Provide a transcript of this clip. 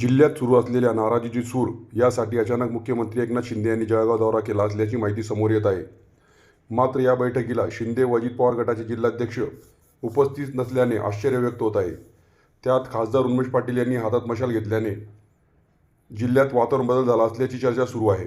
जिल्ह्यात सुरू असलेल्या नाराजीची सूर यासाठी अचानक मुख्यमंत्री एकनाथ शिंदे यांनी जळगाव दौरा केला असल्याची माहिती समोर येत आहे. मात्र या बैठकीला शिंदे व अजित पवार गटाचे जिल्हाध्यक्ष उपस्थित नसल्याने आश्चर्य व्यक्त होत आहे. त्यात खासदार उन्मेश पाटील यांनी हातात मशाल घेतल्याने जिल्ह्यात वातावरण बदल झाला असल्याची चर्चा सुरू आहे.